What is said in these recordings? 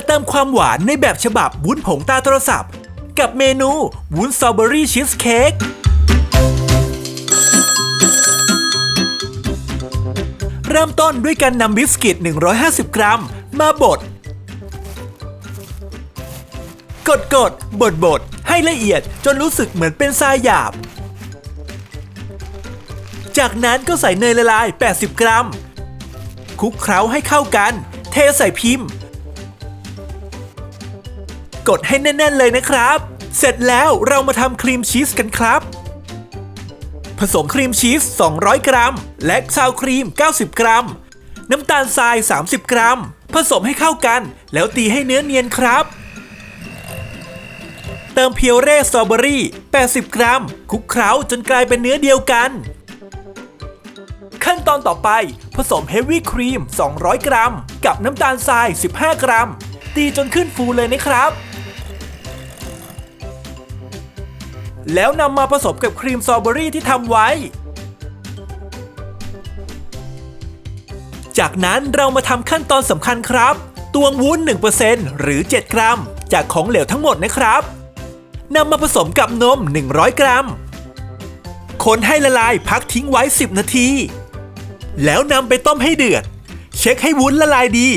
มาเติมความหวานในแบบฉบับวุ้นผงตาโทรศัพท์ กับเมนูวุ้นสตรอเบอรี่ชีสเค้กเริ่มต้นด้วยการนำบิสกิต 150 กรัม มาบด กดกดบดบดให้ละเอียดจนรู้สึกเหมือนเป็นทรายหยาบ จากนั้นก็ใส่เนยละลาย 80 กรัม คลุกเคล้าให้เข้ากัน เทใส่พิมพ์ กดให้แน่น ๆ เลยนะครับ เสร็จแล้วเรามาทำครีมชีสกันครับ ผสมครีมชีส 200 กรัม และซาวครีม 90 กรัม น้ำตาลทราย 30 กรัม ผสมให้เข้ากัน แล้วตีให้เนื้อเนียนครับ เติมเพียวเร่สตรอเบอรี่ 80 กรัมคลุกเคล้าจนกลายเป็นเนื้อเดียวกัน ขั้นตอนต่อไปผสมเฮฟวี่ครีม 200 กรัม กับน้ำตาลทราย 15 กรัม ตีจนขึ้นฟูเลยนะครับ แล้วนำมาผสมกับครีมสตรอเบอรี่ที่ทำไว้ จากนั้นเรามาทำขั้นตอนสำคัญครับ ตวงวุ้น 1%หรือ 7 กรัม จากของเหลวทั้งหมดนะครับนำมาผสมกับนม 100 กรัม คนให้ละลายพักทิ้งไว้ 10 นาที แล้วนำไปต้มให้เดือด เช็คให้วุ้นละลายดี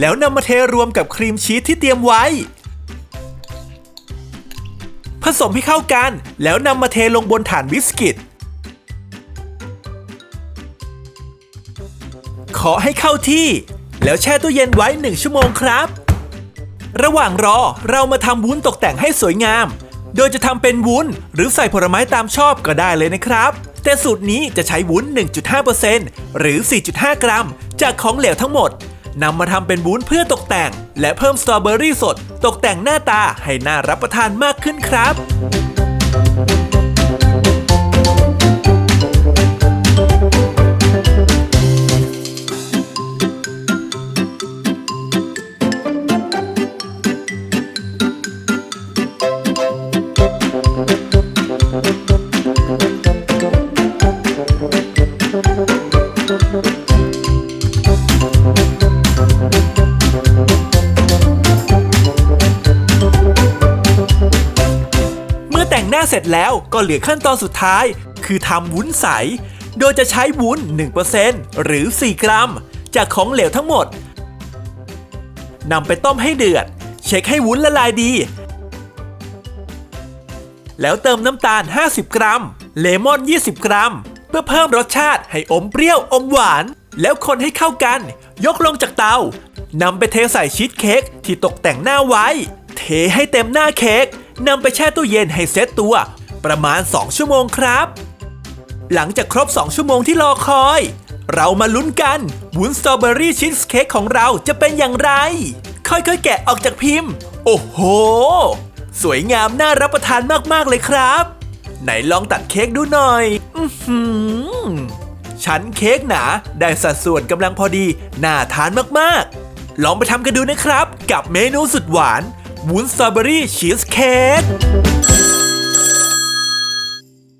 แล้วนำมาเทรวมกับครีมชีสที่เตรียมไว้ สมให้เข้ากัน แล้วนำมาเทลงบนฐานบิสกิตขอให้เข้าที่ แล้วแช่ตู้เย็นไว้ 1 ชั่วโมงครับ ระหว่างรอเรามาทำวุ้นตกแต่งให้สวยงาม โดยจะทำเป็นวุ้นหรือใส่ผลไม้ตามชอบก็ได้เลยนะครับ แต่สูตรนี้จะใช้วุ้น 1.5%หรือ 4.5 กรัม จากของเหลวทั้งหมด นำมาทำเป็นวุ้นเพื่อตกแต่ง และเพิ่มสตรอเบอรี่สด ตกแต่งหน้าตาให้น่ารับประทานมากขึ้นครับ งหน้าเสร็จแล้วก็เหลือขั้นตอนสุดท้าย คือทำวุ้นใส โดยจะใช้วุ้น 1%หรือ 4 กรัม จากของเหลวทั้งหมดนำไปต้มให้เดือด เช็คให้วุ้นละลายดี แล้วเติมน้ำตาล 50 กรัม เลมอน 20 กรัม เพื่อเพิ่มรสชาติให้อมเปรี้ยวอมหวาน แล้วคนให้เข้ากัน ยกลงจากเตานำไปเทใส่ชีสเค้กที่ตกแต่งหน้าไว้ เทให้เต็มหน้าเค้ก นำไปแช่ตู้เย็นให้เซตตัว ประมาณ 2 ชั่วโมงครับ หลังจากครบ 2 ชั่วโมงที่รอคอย เรามาลุ้นกันวุ้นสตรอเบอรี่ชีสเค้กของเราจะเป็นอย่างไร ค่อยๆ แกะออกจากพิมพ์ โอ้โห สวยงามน่ารับประทานมากๆเลยครับ ไหนลองตัดเค้กดูหน่อยอือหือชั้นเค้กหนาได้สัดส่วนกำลังพอดี น่าทานมากๆ ลองไปทำกันดูนะครับ กับเมนูสุดหวาน วุ้นสตรอเบอรี่ชีสเค้ก